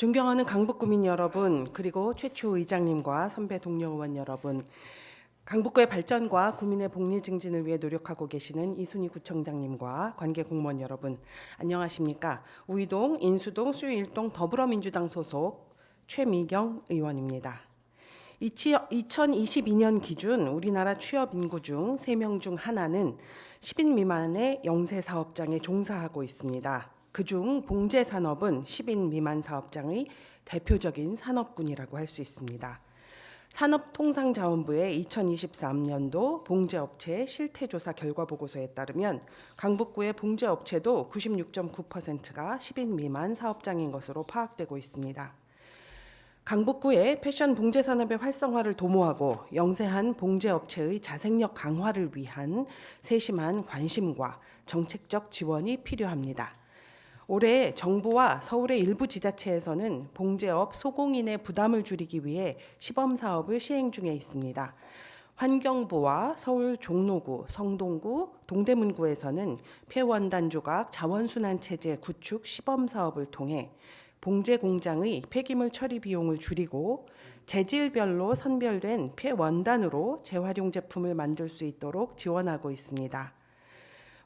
존경하는 강북구민 여러분, 그리고 최초 의장님과 선배 동료 의원 여러분, 강북구의 발전과 구민의 복리 증진을 위해 노력하고 계시는 이순희 구청장님과 관계 공무원 여러분, 안녕하십니까? 우이동, 인수동, 수일동 더불어민주당 소속 최미경 의원입니다. 2022년 기준 우리나라 취업 인구 중 3명 중 하나는 10인 미만의 영세 사업장에 종사하고 있습니다. 그중 봉제 산업은 10인 미만 사업장의 대표적인 산업군이라고 할 수 있습니다. 산업통상자원부의 2023년도 봉제업체 실태조사 결과 보고서에 따르면 강북구의 봉제업체도 96.9%가 10인 미만 사업장인 것으로 파악되고 있습니다. 강북구의 패션 봉제 산업의 활성화를 도모하고 영세한 봉제 업체의 자생력 강화를 위한 세심한 관심과 정책적 지원이 필요합니다. 올해 정부와 서울의 일부 지자체에서는 봉제업 소공인의 부담을 줄이기 위해 시범 사업을 시행 중에 있습니다. 환경부와 서울 종로구, 성동구, 동대문구에서는 폐원단 조각 자원순환 체제 구축 시범 사업을 통해 봉제 공장의 폐기물 처리 비용을 줄이고 재질별로 선별된 폐원단으로 재활용 제품을 만들 수 있도록 지원하고 있습니다.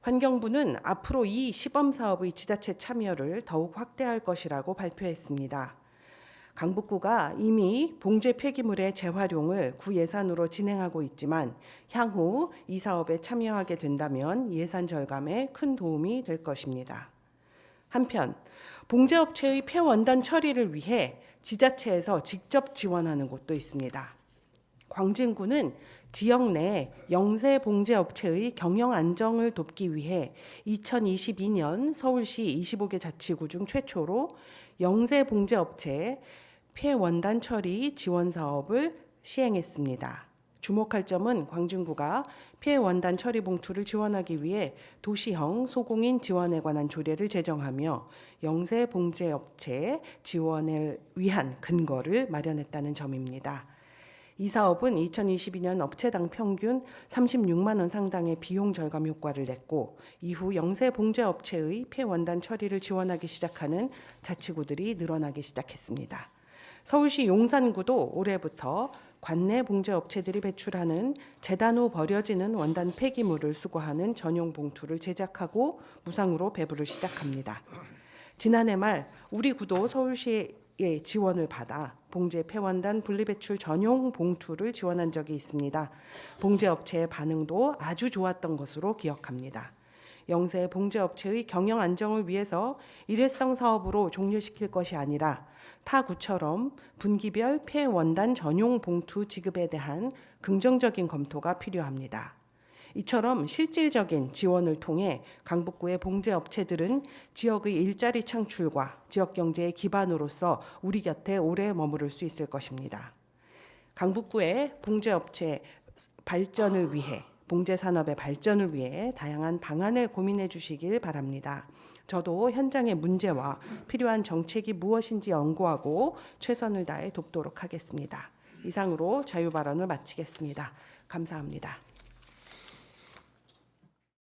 환경부는 앞으로 이 시범 사업의 지자체 참여를 더욱 확대할 것이라고 발표했습니다. 강북구가 이미 봉제 폐기물의 재활용을 구 예산으로 진행하고 있지만 향후 이 사업에 참여하게 된다면 예산 절감에 큰 도움이 될 것입니다. 한편 봉제업체의 폐원단 처리를 위해 지자체에서 직접 지원하는 곳도 있습니다. 광진구는 지역 내 영세 봉제 업체의 경영 안정을 돕기 위해 2022년 서울시 25개 자치구 중 최초로 영세 봉제 업체 폐원단 처리 지원 사업을 시행했습니다. 주목할 점은 광진구가 폐원단 처리 봉투를 지원하기 위해 도시형 소공인 지원에 관한 조례를 제정하며 영세 봉제 업체 지원을 위한 근거를 마련했다는 점입니다. 이 사업은 2022년 업체당 평균 36만 원 상당의 비용 절감 효과를 냈고 이후 영세 봉제 업체의 폐 원단 처리를 지원하기 시작하는 자치구들이 늘어나기 시작했습니다. 서울시 용산구도 올해부터 관내 봉제 업체들이 배출하는 재단 후 버려지는 원단 폐기물을 수거하는 전용 봉투를 제작하고 무상으로 배부를 시작합니다. 지난해 말 우리 구도 서울시 의 지원을 받아 봉제 폐원단 분리배출 전용 봉투를 지원한 적이 있습니다. 봉제 업체의 반응도 아주 좋았던 것으로 기억합니다. 영세 봉제 업체의 경영 안정을 위해서 일회성 사업으로 종료시킬 것이 아니라 타 구처럼 분기별 폐원단 전용 봉투 지급에 대한 긍정적인 검토가 필요합니다. 이처럼 실질적인 지원을 통해 강북구의 봉제 업체들은 지역의 일자리 창출과 지역 경제의 기반으로서 우리 곁에 오래 머무를 수 있을 것입니다. 강북구의 봉제 업체 발전을 위해 봉제 산업의 발전을 위해 다양한 방안을 고민해 주시길 바랍니다. 저도 현장의 문제와 필요한 정책이 무엇인지 연구하고 최선을 다해 돕도록 하겠습니다. 이상으로 자유 발언을 마치겠습니다. 감사합니다.